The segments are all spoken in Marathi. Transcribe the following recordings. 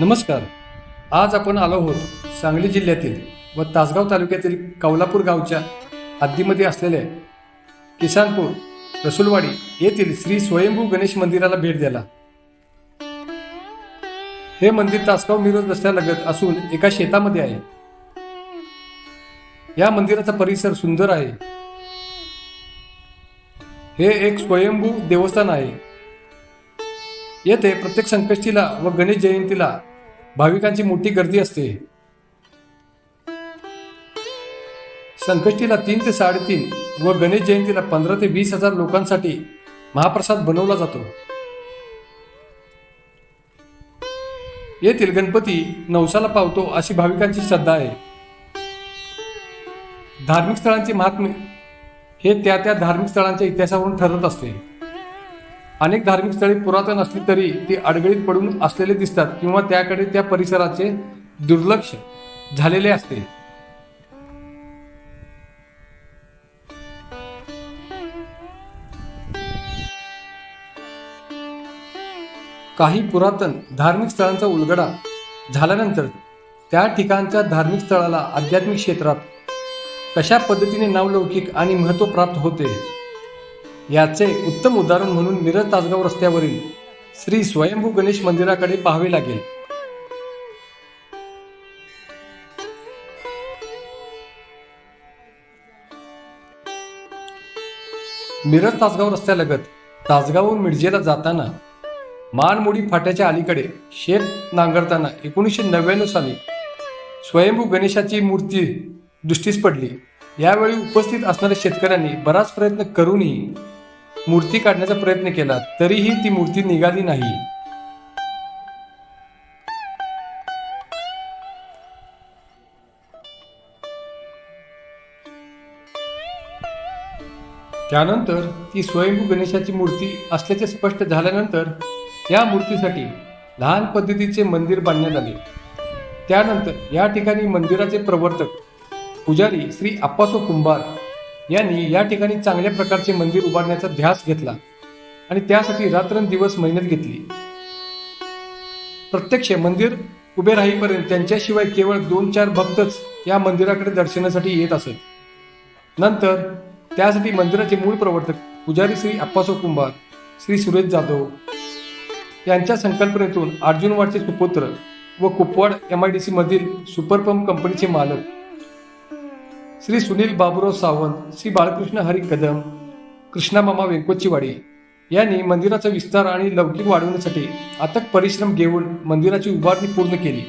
नमस्कार. आज आपण आलो आहोत सांगली जिल्ह्यातील व तासगाव तालुक्यातील कौलापूर गावच्या हद्दीमध्ये असलेल्या किसानपूर रसुलवाडी येथील श्री स्वयंभू गणेश मंदिराला भेट द्यायला. हे मंदिर तासगाव मिरज रस्त्यालगत असून एका शेतामध्ये आहे. या मंदिराचा परिसर सुंदर आहे. हे एक स्वयंभू देवस्थान आहे. येथे प्रत्येक संकष्टीला व गणेश जयंतीला भाविकांची मोठी गर्दी असते. संकष्टीला तीन ते साडेतीन व गणेश जयंतीला पंधरा ते वीस हजार लोकांसाठी महाप्रसाद बनवला जातो. येथील गणपती नवसाला पावतो अशी भाविकांची श्रद्धा आहे. धार्मिक स्थळांचे महात्म्य हे त्या त्या धार्मिक स्थळांच्या इतिहासावरून ठरत असते. अनेक धार्मिक स्थळे पुरातन असली तरी ती अडगळीत पडून असलेले दिसतात किंवा त्याकडे त्या परिसराचे दुर्लक्ष झालेले असते. काही पुरातन धार्मिक स्थळांचा उलगडा झाल्यानंतर त्या ठिकाणच्या धार्मिक स्थळाला आध्यात्मिक क्षेत्रात कशा पद्धतीने नावलौकिक आणि महत्त्व प्राप्त होते याचे उत्तम उदाहरण म्हणून मिरज तासगाव रस्त्यावरील श्री स्वयंभू गणेश मंदिराकडे पाहावे लागेल. मिरज तासगाव रस्त्यालगत तासगावहून मिरजेला जाताना मानमोडी फाट्याच्या अलीकडे शेत नांगरताना एकोणीसशे नव्याण्णव साली स्वयंभू गणेशाची मूर्ती दृष्टीस पडली. यावेळी उपस्थित असणाऱ्या शेतकऱ्यांनी बराच प्रयत्न करूनही मूर्ती काढण्याचा प्रयत्न केला तरीही ती मूर्ती निघाली नाही. त्यानंतर ती स्वयंभू गणेशाची मूर्ती असल्याचे स्पष्ट झाल्यानंतर या मूर्तीसाठी लहान पद्धतीचे मंदिर बांधण्यात आले. त्यानंतर या ठिकाणी मंदिराचे प्रवर्तक पुजारी श्री अप्पासो कुंभार यांनी या ठिकाणी चांगल्या प्रकारचे मंदिर उभारण्याचा ध्यास घेतला आणि त्यासाठी रात्रंदिवस मेहनत घेतली. प्रत्यक्ष मंदिर उभे राहीपर्यंत त्यांच्याशिवाय केवळ दोन चार भक्तच या मंदिराकडे दर्शनासाठी येत असत. नंतर त्यासाठी मंदिराचे मूळ प्रवर्तक पुजारी श्री अप्पासो कुंभार श्री सुरेश जाधव यांच्या संकल्पनेतून अर्जुनवाडचे सुपुत्र व Kupwad M I D C मधील सुपरपंप कंपनीचे मालक श्री सुनील बाबुराव सावंत श्री बाळकृष्ण हरी कदम कृष्णामामा व्यंकोचीवाडी यांनी मंदिराचा विस्तार आणि लौकिक वाढवण्यासाठी अथक परिश्रम घेऊन मंदिराची उभारणी पूर्ण केली.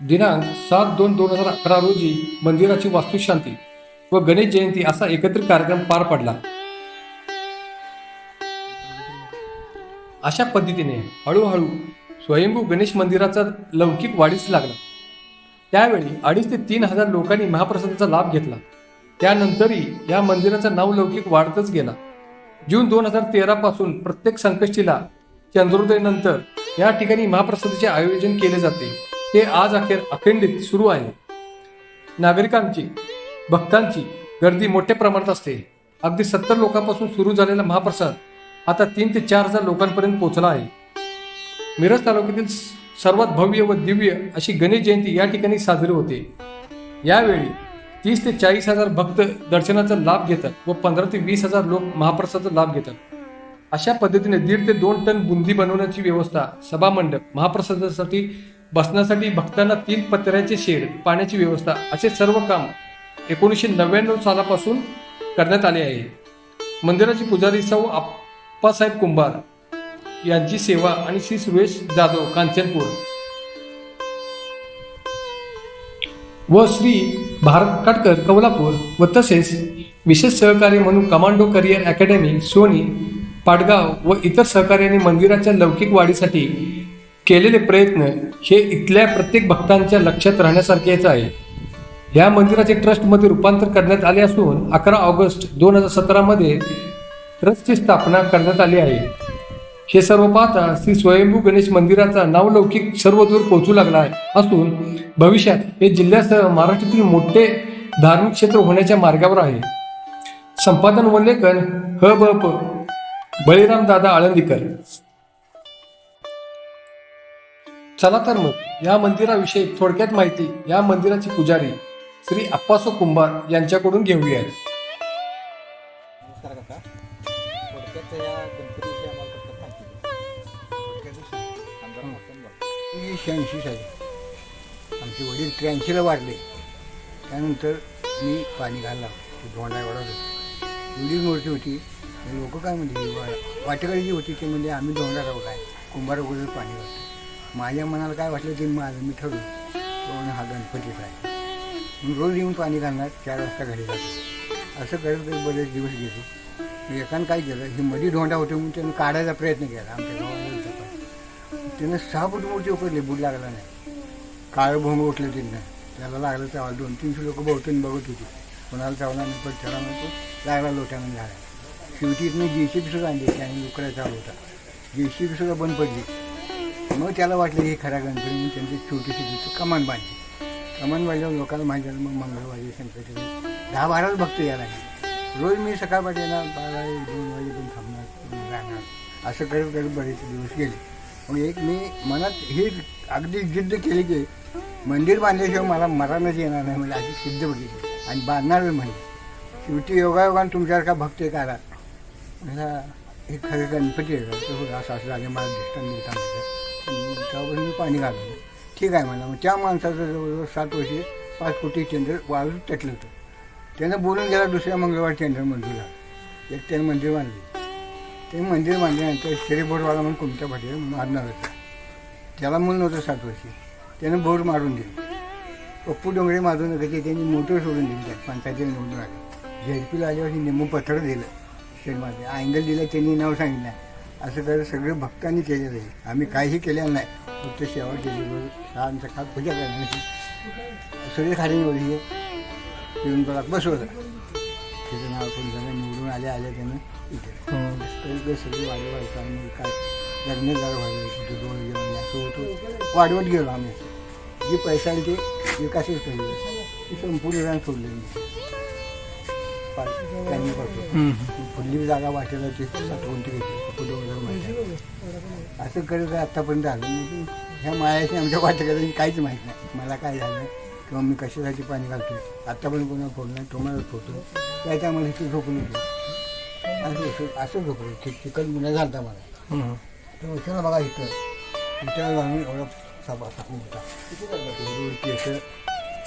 दिनांक सात दोन दोन हजार अकरा रोजी मंदिराची वास्तुशांती व गणेश जयंती असा एकत्र कार्यक्रम पार पडला. अशा पद्धतीने हळूहळू स्वयंभू गणेश मंदिराचा लौकिक वाढीस लागला. त्यावेळी अडीच ते तीन हजार लोकांनी महाप्रसादाचा लाभ घेतला. त्यानंतरही या मंदिराचा नावलौकिक वाढतच गेला. जून दोन हजार तेरा पासून प्रत्येक संकष्टीला चंद्रोदयानंतर या ठिकाणी महाप्रसादाचे आयोजन केले जाते. ते आज अखेर अखंडित सुरू आहे. नागरिकांची भक्तांची गर्दी मोठ्या प्रमाणात असते. अगदी सत्तर लोकांपासून सुरू झालेला महाप्रसाद आता तीन ते चार हजार लोकांपर्यंत पोहोचला आहे. मिरज तालुक्यातील सर्वात भव्य व दिव्य अशी गणेश जयंती या ठिकाणी साजरी होते. यावेळी तीस ते चाळीस हजार भक्त दर्शनाचा लाभ घेतात व पंधरा ते वीस हजार लोक महाप्रसादाचा लाभ घेतात. अशा पद्धतीने दीड ते दोन टन बुंदी बनवण्याची व्यवस्था सभामंडप महाप्रसादासाठी बसण्यासाठी भक्तांना तीन पत्र्याचे शेड पाण्याची व्यवस्था असे सर्व काम एकोणीसशे नव्याण्णव सालापासून करण्यात आले आहे. मंदिराचे पुजारी सौ आप्पासाहेब कुंभार यांची सेवा आणि श्री सुरेश जाधव कांचनपूर. व श्री भारत काटकर कौलापूर व तसेच विशेष सहकारी म्हणून commando career academy Soni Patgaon व इतर सहकार्याने मंदिराच्या लौकिक वाढीसाठी केलेले प्रयत्न हे इथल्या प्रत्येक भक्तांच्या लक्षात राहण्यासारखेच आहे. या मंदिराचे ट्रस्टमध्ये रूपांतर करण्यात आले असून अकरा ऑगस्ट दोन हजार सतरामध्ये ट्रस्टची स्थापना करण्यात आली आहे. हे सर्व पाहता श्री स्वयंभू गणेश मंदिराचा नावलौकिक सर्व दूर पोहोचू लागला आहे. असून भविष्यात हे जिल्ह्यासह महाराष्ट्रातील मोठे धार्मिक क्षेत्र होण्याच्या मार्गावर आहे. संपादन व लेखन ह ब प बळीराम दादा आळंदीकर. चला तर मग या मंदिराविषयी थोडक्यात माहिती या मंदिराची पुजारी श्री अप्पासो कुंभार यांच्याकडून घेऊयात. बोला. मी साली. आमचे वडील त्र्याऐंशीला वाढले त्यानंतर मी पाणी घालला ते धोंडा एवढी मूर्ती होती. लोक काय म्हणते वाटेकडे जी होती ते म्हणजे आम्ही धोंडा राहू काय? कुंभार वगैरे पाणी घालतो. माझ्या मनाला काय वाटलं ते माझं मी ठरवलं हा गणपतीचा आहे रोज येऊन पाणी घालणार चार वाजता घरी जातो. असं करत करत बरेच दिवस गेले. एकानं काय केलं ही मधी धोंडा होते म्हणून त्यानं काढायचा प्रयत्न केला. आमच्या गावात होता सहा फूट मोठी उकरली बुड लागला नाही. काळं भोंग उठलं त्यांना त्याला लागलं चावलं दोन तीनशे लोक बहुतेक बघत होती. कोणाला चावला नाही पण त्याला म्हणतो लागला लोट्यानं झाला. शेवटी इथनं जे सी बी सुद्धा आणली त्याने उकड्या चालू होता. जे सी बी सुद्धा बंद पडली. मग त्याला वाटलं हे खऱ्या गणपती म्हणून त्यांची छोटीशी दिवशी कमान बांधली. कमान बांधल्यावर लोकांना माहिती झालं मग मंगळवारी संकट दहा बाराच भक्त यायला रोज मी सकाळपाठी येणार बारा एक दोन वाजेपर्यंत थांबणार राहणार असं करत करत बरेच दिवस गेले. मग एक मी मनात ही अगदी जिद्द केली की मंदिर बांधल्याशिवाय मला मरणच येणार नाही म्हणजे अशी सिद्ध बघितली आणि बांधणार म्हणजे शेवटी योगायोगाने तुमच्यासारखा भक्त एक आला. मला हे खरं गणपती आहे हो, असं असं झालं. मला दृष्टांत त्यावर मी पाणी घालवलं. ठीक आहे म्हणा मग त्या माणसाचं जवळजवळ सात वर्षे पाच कोटी टेंडर वाळून टटलं होतं. त्यानं बोलून गेला दुसऱ्या मंगळवार टेंडर मंजूर झालं एक त्यानं मंदिर बांधली. ते मंदिर बांधल्यानंतर शेरीबोरवाला म्हणून कोणत्या पाठी मारणार होता. त्याला मूल नव्हतं सात वर्षी त्यानं बोर मारून दिलं. पप्पू डोंगरे मारून नका त्यांनी मोटर सोडून दिली त्या पंचायतीला निवडून आले. झेडपीला आल्यावर निम्मं पत्र दिलं शेडमध्ये अँगल दिलं त्यांनी नाव सांगितलं असं तर सगळं भक्तांनी केलेलं आहे. आम्ही काहीही केलेलं नाही. फक्त सेवा केली सहा सकाळ पूजा करणार सगळे खाली निवडली येऊन तुला बसवलं. त्याचं नाव पण झालं निवडून आले आले त्यानं इथे. ते सगळी वाढवत व्हायचं आणि काय लग्न जरा व्हायला तिथे दोन जेवण असं होतं. वाढवत गेलो आम्ही. असं. जे पैसा आहे ते विकासच केले. ते संपूर्ण रान सोडले मी पा- त्यांनी पाठवलं. फुडली जागा वाटेला ते साठवून ते घेतली. फुलं माहिती. असं करत आत्तापर्यंत आलं म्हणजे ह्या मायाशी आमच्या वाटेकडे काहीच माहीत नाही. मला काय झालं किंवा मी कशासाठी पाणी घालतो आत्तापर्यंत कोणाला फोडलं नाही तुम्हाला फोडतो त्याच्या मला इथे झोपून येतो असं असं असं झोपलं ठीक चिकन गुन्हा झाला मला. तर उचला बघा इथं. इथं घालून एवढा सापा टाकून होता केस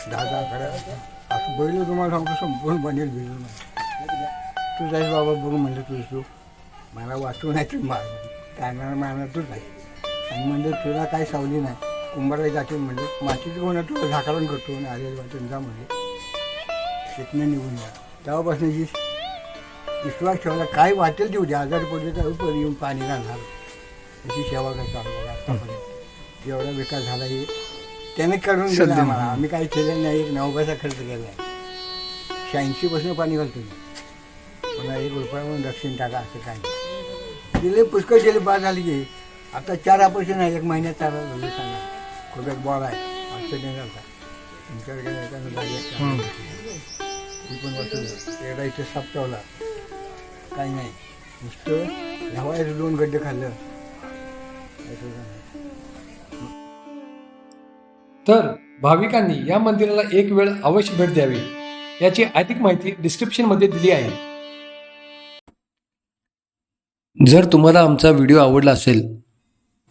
दहा दहा कड्या असं. बैल तुम्हाला सांगतो संपूर्ण बनेल भिजून तू जाईस बाबा बघू म्हणलं तुझ तू मला वाचू नाही तू मार. मारणार तूच नाही आणि म्हणजे तुला काय सावली नाही. कुंभारला जाते म्हणलं मातीचं कोणा तुला झाकाळून करतो. आणि आलेलं वाटून जा म्हणजे तिथनं निघून जा तेव्हापासून जी विश्वास ठेवला काय वाटेल तेवढी आजारी पडले तर पण येऊन पाणी घालणार. त्याची सेवा करता आतापर्यंत एवढा विकास झाला हे. त्याने करून दिला आम्हाला. आम्ही काही केलं नाही एक नवगाचा खर्च केला आहे. शहाऐंशी पासून पाणी घालतो मी. पुन्हा एक रुपया म्हणून दक्षिण टाका असं काय नाही. गेले पुष्कळ गेले बाद झाली की. आता चार ऑपरेशन आहे एक महिन्यात चार सांगा खूप एक बॉल आहे ऑस्ट्रेलियन झाला. ती पण इथे काही नाही नुसतं दोन गड्डे खाल्लं. तर भाविकांनी या मंदिराला एक वेळ अवश्य भेट द्यावी. याची अधिक माहिती डिस्क्रिप्शनमध्ये दिली आहे. जर तुम्हाला आमचा व्हिडिओ आवडला असेल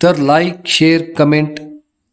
तर लाईक शेअर कमेंट